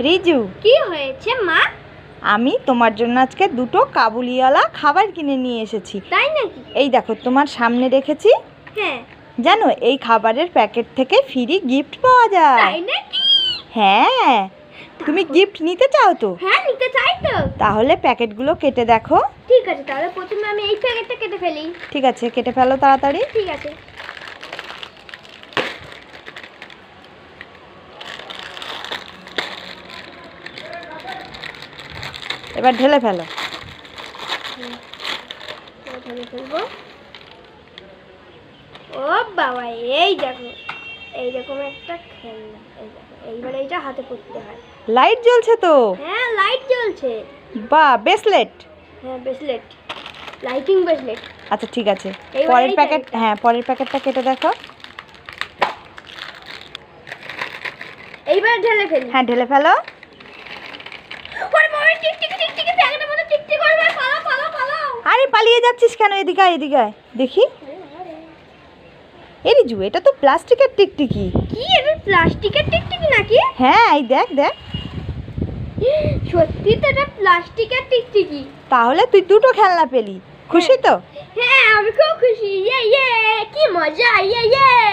রিজু। কি হয়েছে মা? আমি তোমার জন্য আজকে দুটো কাবুলিওয়ালা খাবার কিনে নিয়ে এসেছি। তাই নাকি? এই দেখো তোমার সামনে রেখেছি। হ্যাঁ। জানো এই খাবারের প্যাকেট থেকে ফ্রি গিফট পাওয়া যায়। তাই নাকি? হ্যাঁ। তুমি গিফট নিতে চাও তো? হ্যাঁ নিতে চাই তো। তাহলে প্যাকেটগুলো কেটে দেখো। ঠিক আছে তাহলে প্রথমে আমি এই প্যাকেটটা কেটে ফেলি। ঠিক আছে কেটে ফেলো তাড়াতাড়ি। ঠিক আছে। এবার ঢেলে ফেলো। প্রথমে ফেলব। ও বাবা এই দেখো এইরকম একটা খেলনা এই দেখো এইবার এইটা হাতে পড়তে হয়। লাইট জ্বলছে তো? হ্যাঁ লাইট জ্বলছে। বা ব্রেসলেট হ্যাঁ ব্রেসলেট লাইটিং ব্রেসলেট আচ্ছা ঠিক আছে। পরের প্যাকেট হ্যাঁ পরের প্যাকেটটা কেটে দেখো। এইবার ঢেলে ফেলি। হ্যাঁ ঢেলে ফেলো। পালিয়ে যাচ্ছিস কেন এদিকে এদিকে দেখি। এ রিজু এটা তো প্লাস্টিকের টিকটিকি। কি এটা প্লাস্টিকের টিকটিকি নাকি? হ্যাঁ এই দেখ দেখ। সত্যি তো এটা প্লাস্টিকের টিকটিকি। তাহলে তুই দুটো খেলনা পেলি। খুশি তো? হ্যাঁ আমি খুব খুশি। ইয়ে ইয়ে কি মজা। ইয়ে ইয়ে।